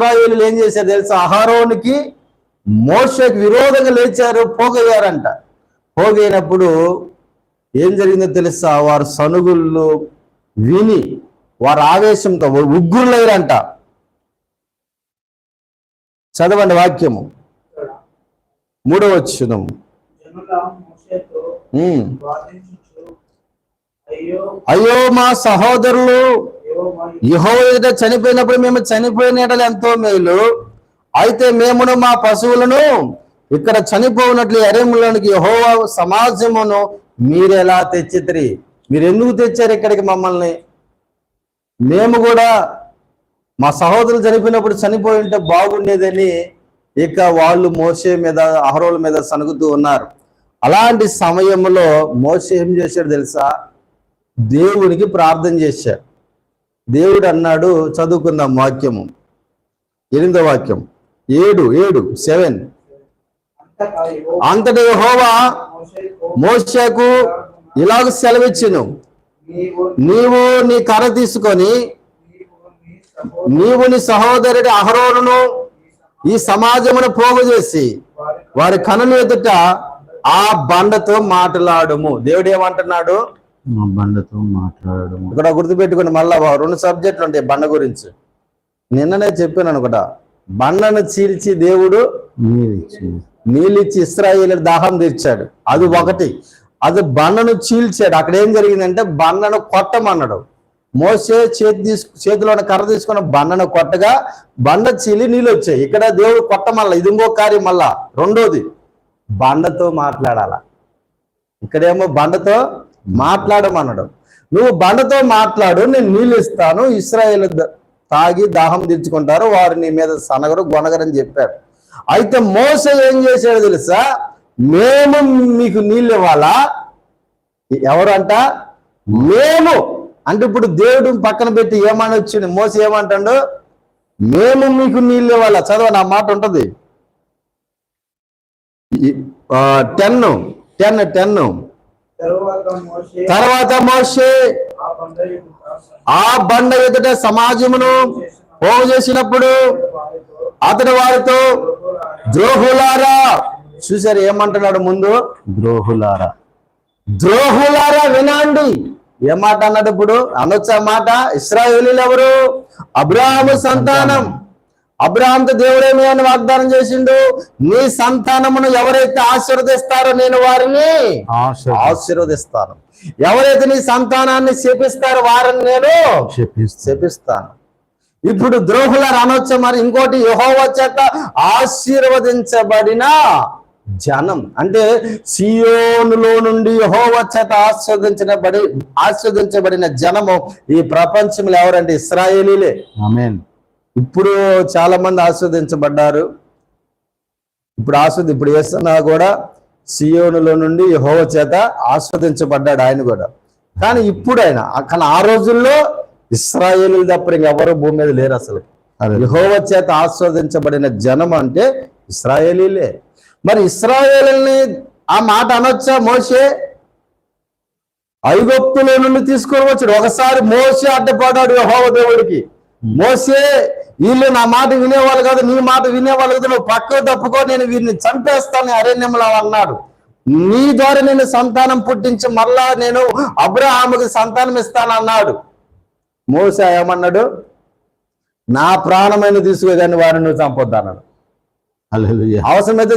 ఇస్రాయేలీలు ఏం చేశారు తెలుసా? అహరోనికి మోషకి విరోధంగా లేచారు పోగయ్యారంట. పోగైనప్పుడు ఏం జరిగిందో తెలుసా? వారు సనుగుళ్ళు విని వారు ఆవేశంతో ఉగ్గురులయ్యారంట చదవండి వాక్యము. మూడవ వాదించుచు అయ్యో మా సహోదరులు యహో ఎదుట చనిపోయినప్పుడు మేము చనిపోయిన ఎంతో మేలు. అయితే మేమును మా పశువులను ఇక్కడ చనిపోయినట్లు ఎరేములోనికి యహోవా సమాజమును మీరెలా తెచ్చితిరి? మీరు ఎందుకు తెచ్చారు ఇక్కడికి మమ్మల్ని? మేము కూడా మా సహోదరులు చనిపోయినప్పుడు చనిపోయి ఉంటే బాగుండేదని ఇక వాళ్ళు మోసే మీద అహరోల మీద సనుగుతూ ఉన్నారు. అలాంటి సమయంలో మోసే ఏం చేశాడు తెలుసా? దేవునికి ప్రార్థన చేశాడు. దేవుడు అన్నాడు చదువుకుందాం వాక్యము. ఎనిమిదో వాక్యం. ఏడు ఏడు సెవెన్. అంతటి హోవా మోషేతో మోషకు ఇలాగ సెలవిచ్చును. నీవు నీ కర్ర తీసుకొని నీవు నీ సహోదరుడి అహరోను ఈ సమాజమును పోగు చేసి వారి కనులు ఎదుట ఆ బండతో మాట్లాడము. దేవుడు ఏమంటున్నాడు? బండతో మాట్లాడము ఇక్కడ గుర్తుపెట్టుకుని మళ్ళా రెండు సబ్జెక్టులు ఉంటాయి బండ గురించి. నిన్ననే చెప్పాను అనుకుంటా. బండను చీల్చి దేవుడు నీళ్ళిచ్చి ఇస్రాయేల్ దాహం తీర్చాడు. అది ఒకటి. అది బండను చీల్చాడు. అక్కడ ఏం జరిగిందంటే బండను కొట్టమన్నాడు. మోసే చేతి తీసుకు చేతిలో కర్ర తీసుకున్న బండను కొట్టగా బండ చీలి నీళ్ళు వచ్చాయి. ఇక్కడ దేవుడు కొట్టమల్ల. ఇది ఇంకో కార్యం మళ్ళా. రెండోది బండతో మాట్లాడాల. ఇక్కడేమో బండతో మాట్లాడమన్నాడు నువ్వు బండతో మాట్లాడు నేను నీళ్ళు ఇస్తాను ఇస్రాయేల్ తాగి దాహం తీర్చుకుంటారు వారు నీ మీద సనగరు గొనగరని చెప్పాడు అయితే మోస ఏం చేశాడు తెలుసా? మేము మీకు నీళ్ళు ఇవ్వాలా? ఎవరు అంట మేము. అంటే ఇప్పుడు దేవుడు పక్కన పెట్టి ఏమని వచ్చింది మోస ఏమంటాడు? మేము మీకు నీళ్ళు ఇవ్వాలా? చదవ నా మాట ఉంటది. Ten ten ten. తరువాత మోషే మోసే ఆ బండ ఎదుట సమాజమును పోగు చేసినప్పుడు వారితో అతడు వారితో ద్రోహులారా, చూసారు ఏమంటున్నాడు ముందు? ద్రోహులారా. ద్రోహులారా వినండి. ఏ మాట అన్నాడు ఇప్పుడు? అనొచ్చా మాట? ఇస్రాయేలీలు ఎవరు అబ్రాహాము సంతానం. అబ్రాహాంతో దేవుడేమి అని వాగ్దానం చేసిండు. నీ సంతానమును ఎవరైతే ఆశీర్వదిస్తారో నేను వారిని ఆశ ఆశీర్వదిస్తాను. ఎవరైతే నీ సంతానాన్ని శపిస్తారో వారిని నేను శపిస్తాను. ఇప్పుడు ద్రోహుల అనొచ్చ మరి ఇంకోటి యహోవ చేత ఆశీర్వదించబడిన జనం. అంటే సియోనులో నుండి యహోవ చేత ఆస్వాదించబడి ఆస్వాదించబడిన జనము ఈ ప్రపంచంలో ఎవరంటే ఇస్రాయేలీలే. ఆమెన్. ఇప్పుడు చాలా మంది ఆస్వాదించబడ్డారు. ఇప్పుడు ఆస్వాది ఇప్పుడు వేస్తున్నా కూడా సియోనులో నుండి యహోవ చేత ఆస్వాదించబడ్డాడు ఆయన కూడా. కానీ ఇప్పుడు ఆయన కానీ ఆ రోజుల్లో ఇస్రాయేలు తప్ప ఇంకెవరు భూమి మీద లేరు అసలు. యహోవ చేత ఆస్వాదించబడిన జనం అంటే ఇస్రాయేలీలే. మరి ఇస్రాయేలుని ఆ మాట అనొచ్చా మోసే ఐగుప్తులో నుండి తీసుకొని వచ్చాడు. ఒకసారి మోసే అడ్డపడ్డాడు యెహోవా దేవుడికి. మోసే వీళ్ళు నా మాట వినేవాళ్ళు కాదు నీ మాట వినేవాళ్ళు కాదు నువ్వు పక్కకు తప్పుకో నేను వీరిని చంపేస్తాను అరణ్యంలో అన్నాడు. నీ ద్వారా నేను సంతానం పుట్టించి మళ్ళా నేను అబ్రహాముకి సంతానం ఇస్తాను అన్నాడు. మోసే ఏమన్నాడు? నా ప్రాణమైన తీసుకుని వారిని నువ్వు చంపొద్దన్నాడు. అవసరమైతే